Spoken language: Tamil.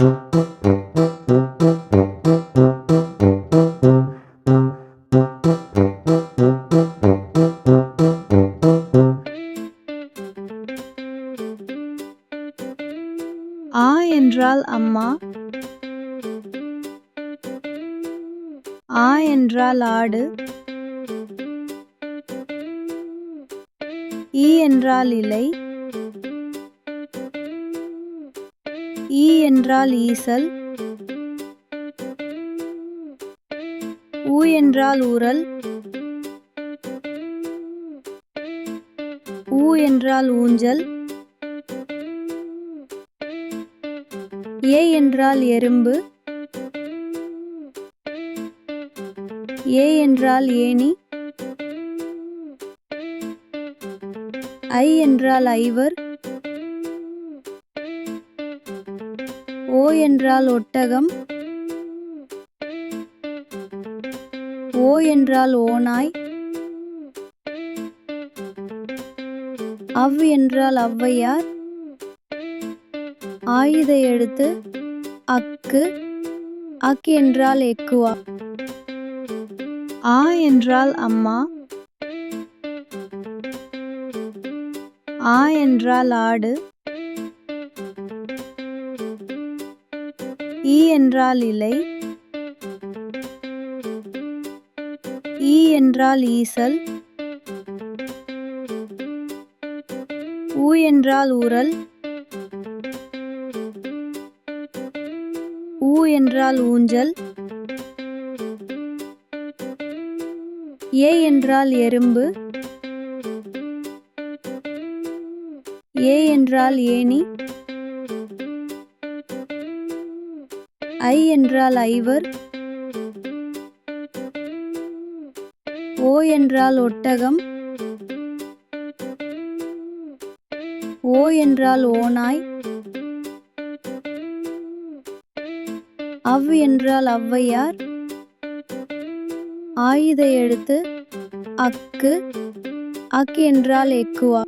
ஆ என்றால் அம்மா. ஆ என்றால் ஆடு. ஈ என்றால் இலை. ஈ என்றால் ஈசல் ஊ என்றால் ஊரல் ஊ என்றால் ஊஞ்சல் ஏ என்றால் எறும்பு ஏ என்றால் ஏணி ஐ என்றால் ஐவர் ஓ என்றால் ஒட்டகம். ஓ என்றால் ஓநாய். அவ் என்றால் ஔவையார். ஆயுத எழுத்து அக்கு. அக் என்றால் எக்குவா. ஆ என்றால் அம்மா. ஆ என்றால் ஆடு. ஈ என்றால் இலை ஈ என்றால் ஈசல் ஊ என்றால் ஊரல் ஊ என்றால் ஊஞ்சல் ஏ என்றால் எறும்பு ஏ என்றால் ஏணி ஐ என்றால் ஐவர் ஓ என்றால் ஒட்டகம் ஓ என்றால் ஓநாய் அவ் என்றால் ஔவையார் ஆயுத எழுத்து அக்கு அக் என்றால் எக்குவா.